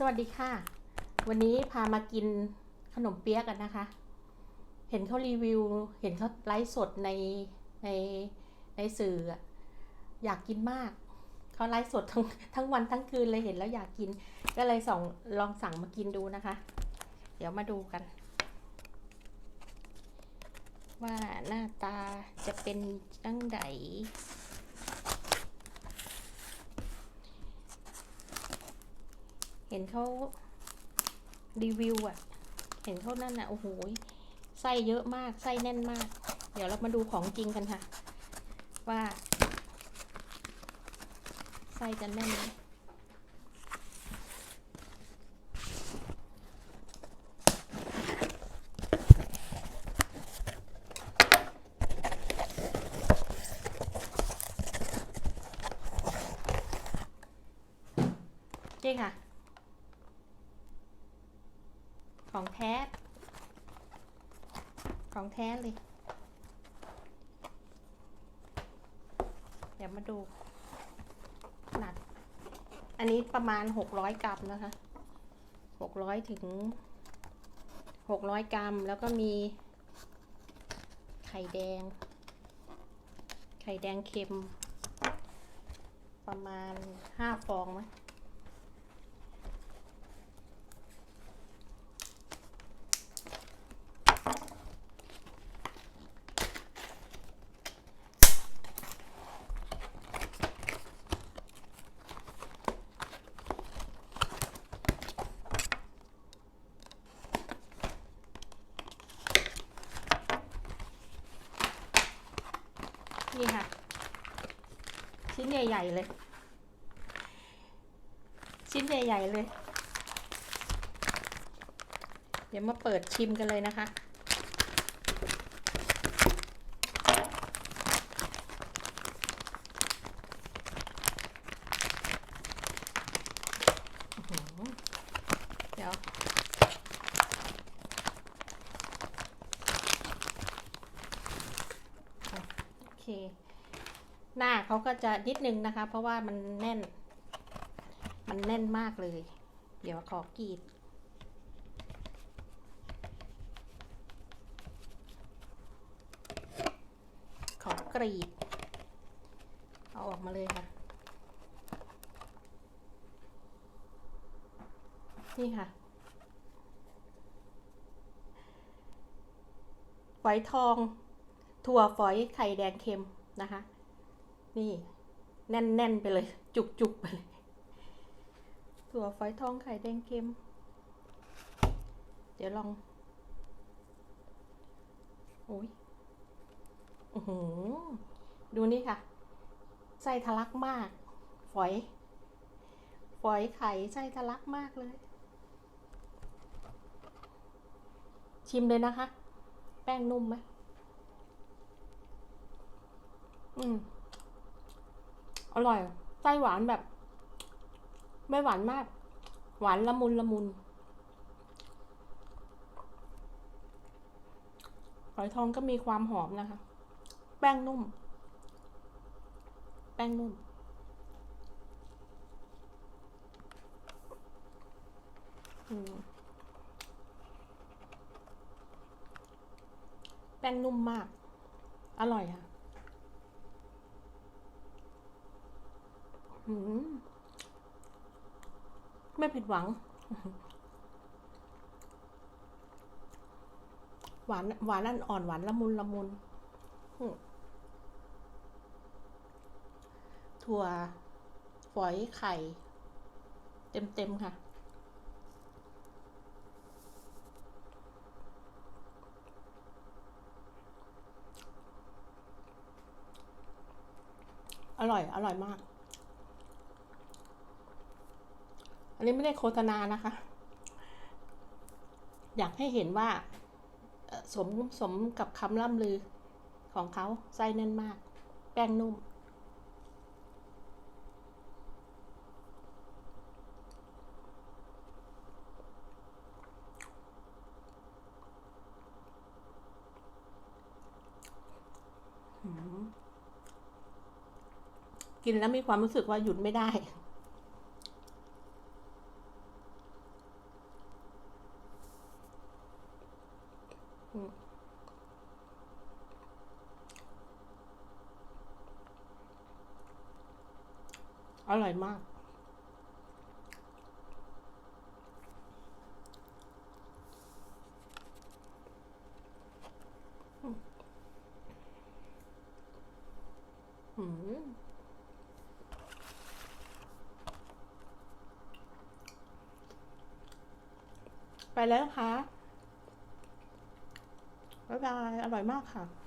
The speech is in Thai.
สวัสดีค่ะ วันนี้พามากินขนมเปี๊ยะกันนะคะ เห็นเขารีวิว เห็นเขาไลฟ์สดในในในสื่ออะอยากกินมาก เขาไลฟ์สดทั้งทั้งวันทั้งคืนเลยเห็นแล้วอยากกิน ก็เลยส่องลองสั่งมากินดูนะคะ เดี๋ยวมาดูกัน ว่าหน้าตาจะเป็นจังได เห็นเขารีวิวอะเห็นเขานั่นอะโอ้โหไส้เยอะมากไส้แน่นมาก เดี๋ยวเรามาดูของจริงกันค่ะ ว่าไส้จะแน่นไหมจริงค่ะ ของแท้ ของแท้เลย เดี๋ยวมาดูหนัก อันนี้ประมาณหกร้อยกรัมนะคะหกร้อยถึงหกร้อยกรัม แล้วก็มีไข่แดง ไข่แดงเค็ม ประมาณห้าฟองมั้ย นี่ค่ะ ชิ้นใหญ่ ๆ เลย ชิ้นใหญ่ ๆ เลย เดี๋ยวมาเปิดชิมกันเลยนะคะ เดี๋ยวโอเค หน้าเขาก็จะนิดนึงนะคะ เพราะว่ามันแน่น มันแน่นมากเลย เดี๋ยวขอกรีด ขอกรีด เอาออกมาเลยค่ะ นี่ค่ะฝอยทอง ถั่วฝอยไข่แดงเค็มนะคะ นี่ แน่น ๆ ไปเลย จุก ๆ ไปเลย ถั่วฝอยทองไข่แดงเค็ม เดี๋ยวลอง โอ้ยอือหือดูนี่ค่ะ ไส้ทะลักมาก ฝอย ฝอยไข่ไส้ทะลักมากเลย ชิมเลยนะคะ แป้งนุ่มไหมอืม อร่อย ไส้หวานแบบ ไม่หวานมาก หวานละมุนละมุนฝอยทองก็มีความหอมนะคะ แป้งนุ่ม แป้งนุ่มอืมแป้งนุ่มมาก อร่อยค่ะ อืม ไม่ผิดหวัง หวานหวานนั่นอ่อนหวานละมุนละมุนถั่วฝอยไข่ เต็มเต็มๆค่ะ อร่อย อร่อยมาก อันนี้ไม่ได้โฆษณานะคะ อยากให้เห็นว่าสมสมกับคำล่ำลือของเขาไส้แน่นมาก แป้งนุ่ม กินแล้วมีความรู้สึกว่าหยุดไม่ได้ อืม อร่อยมาก อืมไปแล้วนะคะ บ๊ายบาย อร่อยมากค่ะ